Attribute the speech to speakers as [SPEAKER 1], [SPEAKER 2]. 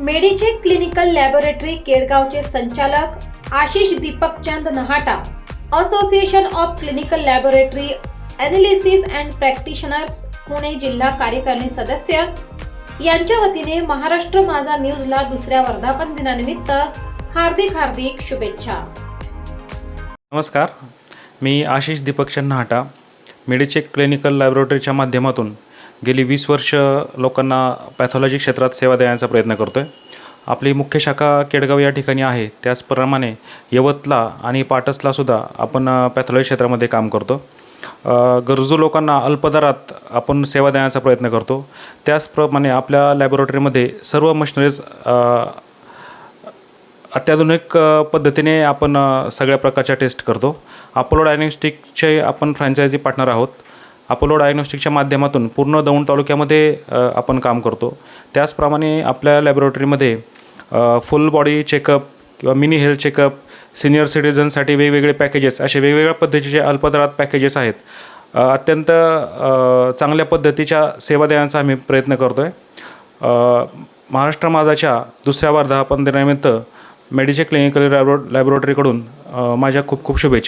[SPEAKER 1] मेडिचेक clinical laboratory केडगावचे संचालक Ashish Deepakchand Nahata association of clinical laboratory analysis and practitioners Pune जिल्हा कार्यकारिणी सदस्य. यांच्या वतीने महाराष्ट्र माझा न्यूजला दुसऱ्या वर्धापन दिनानिमित्त हार्दिक हार्दिक शुभेच्छा.
[SPEAKER 2] नमस्कार. मी आशिष दीपक चन्हाटा मेडिचेक क्लिनिकल लॅबोरेटरीच्या माध्यमातून गेली वीस वर्ष लोकांना पॅथॉलॉजी क्षेत्रात सेवा देण्याचा प्रयत्न करतो आहे आपली मुख्य शाखा केडगाव या ठिकाणी आहे. त्याचप्रमाणे यवतला आणि पाटसलासुद्धा आपण पॅथॉलॉजी क्षेत्रामध्ये काम करतो. गरजू लोकांना अल्पदरात आपण सेवा देण्याचा प्रयत्न करतो. त्याचप्रमाणे आपल्या लॅबोरेटरीमध्ये सर्व मशिनरीज अत्याधुनिक पद्धतीने आपण सगळ्या प्रकारच्या टेस्ट करतो. अपोलो डायग्नॉस्टिकचे आपण फ्रँचायझी पार्टनर आहोत. अपोलो डायग्नॉस्टिकच्या माध्यमातून पूर्ण दौंड तालुक्यामध्ये आपण काम करतो. त्याचप्रमाणे आपल्या लॅबोरेटरीमध्ये फुल बॉडी चेकअप किंवा मिनी हेल्थ चेकअप सिनियर सिटीजनसाठी वेगवेगळे पॅकेजेस असे वेगवेगळ्या पद्धतीचे अल्पदरात पॅकेजेस आहेत. अत्यंत चांगल्या पद्धतीच्या सेवा देण्याचा आम्ही प्रयत्न करतो आहे महाराष्ट्र माझाच्या दुसऱ्या वर्धापन दिनानिमित्त मेडिचे क्लिनिकल लॅबो लॅबोरेटरीकडून माझ्या खूप खूप शुभेच्छा.